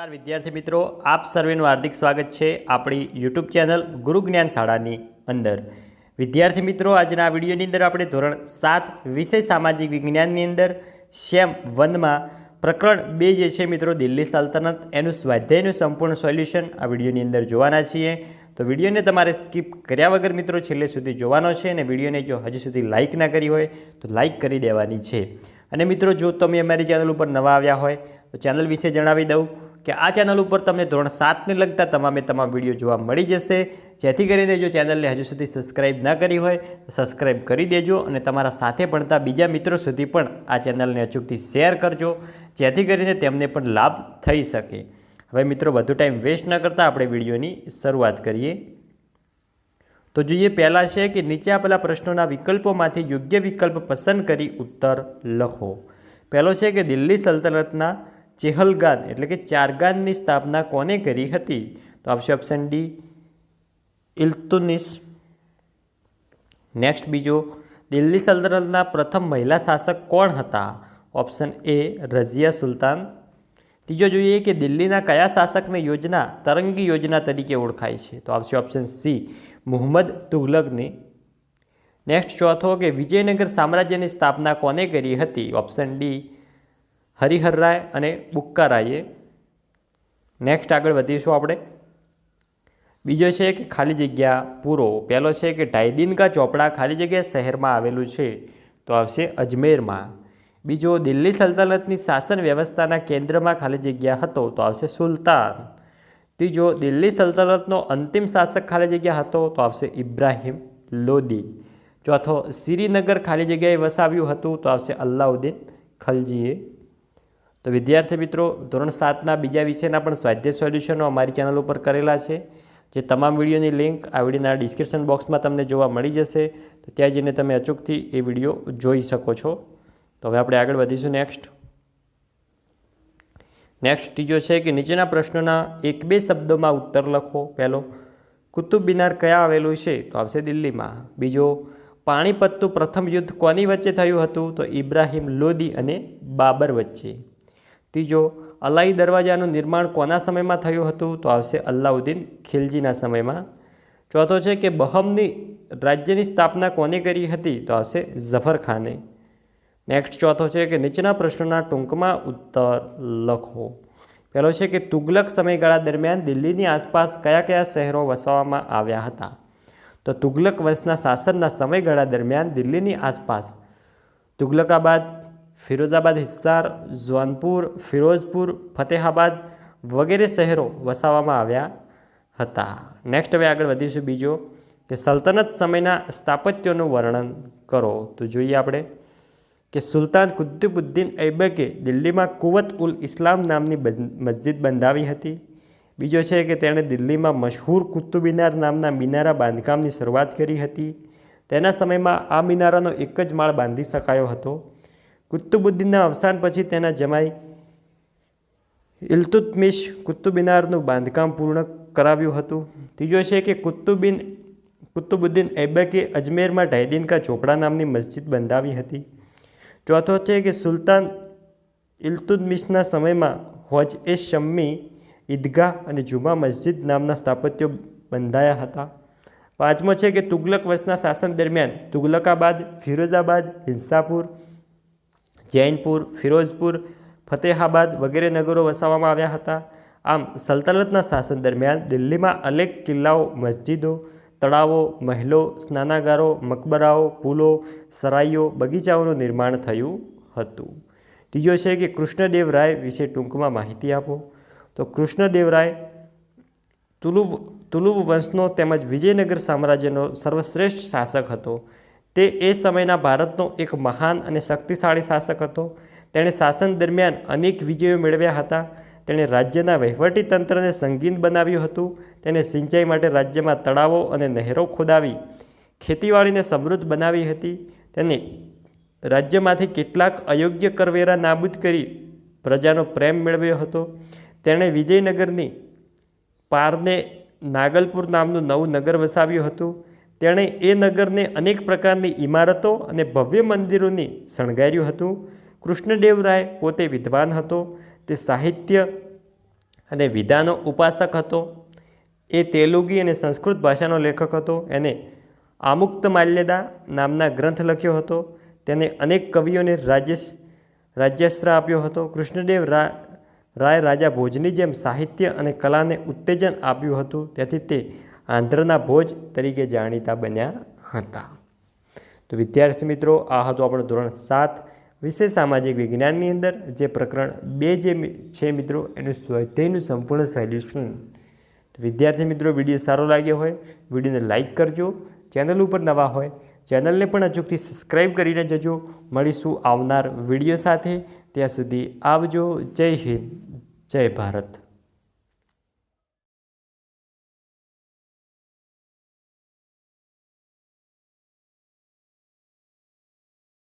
નમસ્કાર, વિદ્યાર્થી મિત્રો. આપ સર્વેનું હાર્દિક સ્વાગત છે આપણી યુટ્યુબ ચેનલ ગુરુ જ્ઞાન શાળાની અંદર. વિદ્યાર્થી મિત્રો, આજના વિડીયોની અંદર આપણે ધોરણ સાત વિષય સામાજિક વિજ્ઞાનની અંદર, શ્યામ વનમાં પ્રકરણ બે જે છે મિત્રો, દિલ્હી સલ્તનત, એનું સ્વાધ્યાયનું સંપૂર્ણ સોલ્યુશન આ વિડીયોની અંદર જોવાના છીએ. તો વિડીયોને તમારે સ્કીપ કર્યા વગર મિત્રો, છેલ્લે સુધી જોવાનો છે અને વિડીયોને જો હજી સુધી લાઇક ના કરી હોય, તો લાઇક કરી દેવાની છે. અને મિત્રો, જો તમે અમારી ચેનલ ઉપર નવા આવ્યા હોય, તો ચેનલ વિશે જણાવી દઉં. કે આ ચેનલ ઉપર તમને ધોરણ સાતને લગતા તમામે તમામ વીડિયો જોવા મળી જશે. જેથી કરીને જો ચેનલને હજુ સુધી સબસ્ક્રાઇબ ના કરી હોય, તો સબસ્ક્રાઇબ કરી દેજો અને તમારા સાથે ભણતા બીજા મિત્રો સુધી પણ આ ચેનલને અચૂકથી શેર કરજો, જેથી કરીને તેમને પણ લાભ થઈ શકે. હવે મિત્રો, વધુ ટાઈમ વેસ્ટ ન કરતાં આપણે વિડીયોની શરૂઆત કરીએ. તો જોઈએ પહેલાં છે કે નીચે આપેલા પ્રશ્નોના વિકલ્પોમાંથી યોગ્ય વિકલ્પ પસંદ કરી ઉત્તર લખો. પહેલો છે કે દિલ્હી સલ્તનતના ચેહલગાન, એટલે કે ચારગાનની સ્થાપના કોને કરી હતી? તો આપશે ઓપ્શન ડી ઇલ્તુનિસ. નેક્સ્ટ બીજો, દિલ્હી સલ્તનતના પ્રથમ મહિલા શાસક કોણ હતા? Option A Razia Sultan. ત્રીજો જોઈએ કે દિલ્હીના કયા શાસકની યોજના, તરંગી યોજના તરીકે ઓળખાય છે? તો આવશે ઓપ્શન સી મુહમ્મદ તુગલકની. નેક્સ્ટ ચોથો કે વિજયનગર સામ્રાજ્યની સ્થાપના કોને કરી હતી? ઓપ્શન ડી હરિહરરાય અને બુક્કારાયે નેક્સ્ટ આગળ વધીશું આપણે. બીજો છે કે ખાલી જગ્યા પૂરો. પહેલો છે કે ઢાઈદીન ચોપડા ખાલી જગ્યા શહેરમાં આવેલું છે. તો આવશે અજમેરમાં. બીજો, દિલ્હી સલ્તનતની શાસન વ્યવસ્થાના કેન્દ્રમાં ખાલી જગ્યા હતો, તો આવશે સુલતાન. ત્રીજો, દિલ્હી સલ્તનતનો અંતિમ શાસક ખાલી જગ્યા હતો, તો આવશે ઇબ્રાહિમ લોદી. ચોથો, શ્રીનગર ખાલી જગ્યાએ વસાવ્યું હતું, તો આવશે અલ્લાઉદ્દીન ખલજીએ. તો વિદ્યાર્થી મિત્રો, ધોરણ સાતના બીજા વિષયના પણ સ્વાધ્યાય સોલ્યુશનો અમારી ચેનલ ઉપર કરેલા છે. જે તમામ વિડીયોની લિંક આ વિડીયોના ડિસ્ક્રિપ્શન બોક્સમાં તમને જોવા મળી જશે. તો ત્યાં જઈને તમે અચૂકથી એ વીડિયો જોઈ શકો છો. તો હવે આપણે આગળ વધીશું નેક્સ્ટ. નેક્સ્ટ ત્રીજો છે કે નીચેના પ્રશ્નોના એક બે શબ્દોમાં ઉત્તર લખો પહેલો. કુતુબ મિનાર કયા આવેલું છે? તો આવશે દિલ્હીમાં. બીજો, પાણીપતનું પ્રથમ યુદ્ધ કોની વચ્ચે થયું હતું? તો ઇબ્રાહિમ લોદી અને બાબર વચ્ચે. ત્રીજો, અલાઈ દરવાજાનું નિર્માણ કોના સમયમાં થયું હતું? તો આવશે અલ્લાઉદ્દીન ખિલજીના સમયમાં. ચોથો છે કે બહમની રાજ્યની સ્થાપના કોને કરી હતી? તો આવશે ઝફર ખાને. નેક્સ્ટ ચોથો છે કે નીચેના પ્રશ્નોના ટૂંકમાં ઉત્તર લખો. પહેલો છે કે તુગલક સમયગાળા દરમિયાન દિલ્હીની આસપાસ કયા કયા શહેરો વસાવવામાં આવ્યા હતા? તો તુગલક વંશના શાસનના સમયગાળા દરમિયાન દિલ્હીની આસપાસ. તુગલકાબાદ ફિરોઝાબાદ હિસ્સાર જોનપુર ફિરોઝપુર, ફતેહાબાદ વગેરે શહેરો વસાવવામાં આવ્યા હતા. નેક્સ્ટ હવે આગળ વધીશું બીજો કે સલ્તનત સમયના સ્થાપત્યોનું વર્ણન કરો. તો જોઈએ આપણે કે સુલતાન કુતુબુદ્દીન ઐબકે દિલ્હીમાં કુવત ઉલ ઇસ્લામ નામની મસ્જિદ બંધાવી હતી. બીજો છે કે તેણે દિલ્હીમાં મશહૂર કુતુબ મિનાર નામના મિનારા બાંધકામની શરૂઆત કરી હતી. તેના સમયમાં આ મિનારાનો એક જ માળ બાંધી શકાયો હતો. કુતુબુદ્દીનના અવસાન પછી તેના જમાઈ ઇલ્તુત્મિશ કુતુબિનારનું બાંધકામ પૂર્ણ કરાવ્યું હતું. ત્રીજો છે કે કુતુબિન, કુતુબુદ્દીન ઐબકે અજમેરમાં ઢાઈદીન કા ચોપડા નામની મસ્જિદ બંધાવી હતી. ચોથો છે કે સુલતાન ઇલ્તુદમિશના સમયમાં હોજ એ શમ્મી, ઈદગાહ અને જુમા મસ્જિદ નામના સ્થાપત્યો બંધાયા હતા. પાંચમો છે કે તુગલક વંશના શાસન દરમિયાન તુગલકાબાદ, ફિરોઝાબાદ, હિંસાપુર જૈનપુર, ફિરોઝપુર, ફતેહાબાદ વગેરે નગરો વસાવવામાં આવ્યા હતા. આમ, સલ્તનતના શાસન દરમિયાન દિલ્હીમાં અનેક કિલ્લાઓ, મસ્જિદો, તળાવો, મહેલો, સ્નાનાગારો, મકબરાઓ, પુલો, સરાઈઓ, બગીચાઓનું નિર્માણ થયું હતું. ત્રીજો છે કે કૃષ્ણદેવરાય વિશે ટૂંકમાં માહિતી આપો. તો કૃષ્ણદેવરાય તુલુવ તુલુવ વંશનો તેમજ વિજયનગર સામ્રાજ્યનો સર્વશ્રેષ્ઠ શાસક હતો. તે એ સમયના ભારતનો એક મહાન અને શક્તિશાળી શાસક હતો. તેણે શાસન દરમિયાન અનેક વિજયો મેળવ્યા હતા. તેણે રાજ્યના વહીવટી તંત્રને સંગીન બનાવ્યું હતું. તેને સિંચાઈ માટે રાજ્યમાં તળાવો અને નહેરો ખોદાવી, ખેતીવાડીને સમૃદ્ધ બનાવી હતી. તેને રાજ્યમાંથી કેટલાક અયોગ્ય કરવેરા નાબૂદ કરી પ્રજાનો પ્રેમ મેળવ્યો હતો. તેણે વિજયનગરની પારને નાગલપુર નામનું નવું નગર વસાવ્યું હતું. તેણે એ નગરને અનેક પ્રકારની ઇમારતો અને ભવ્ય મંદિરોની શણગાર્યું હતું. કૃષ્ણદેવરાય પોતે વિદ્વાન હતો. તે સાહિત્ય અને વિધાનો ઉપાસક હતો. એ તેલુગી અને સંસ્કૃત ભાષાનો લેખક હતો. એને આમુક્ત માલ્યદા નામના ગ્રંથ લખ્યો હતો. તેને અનેક કવિઓને રાજ્યશ રાજ્યાશ્ર આપ્યો હતો. કૃષ્ણદેવ રા, રાય રાજા ભોજની જેમ સાહિત્ય અને કલાને ઉત્તેજન આપ્યું હતું. તેથી તે આંધ્રના ભોજ તરીકે જાણીતા બન્યા હતા. તો વિદ્યાર્થી મિત્રો, આ હતું આપણું ધોરણ સાત વિષય સામાજિક વિજ્ઞાનની અંદર, જે પ્રકરણ બે જે છે મિત્રો, એનું સ્વાધ્યાયનું સંપૂર્ણ સોલ્યુશન વિદ્યાર્થી મિત્રો, વીડિયો સારો લાગ્યો હોય, વિડીયોને લાઇક કરજો, ચેનલ ઉપર નવા હોય, ચેનલને પણ અચૂકથી સબસ્ક્રાઈબ કરીને જજો. મળીશું આવનાર વીડિયો સાથે. ત્યાં સુધી આવજો. જય હિન્દ. જય ભારત.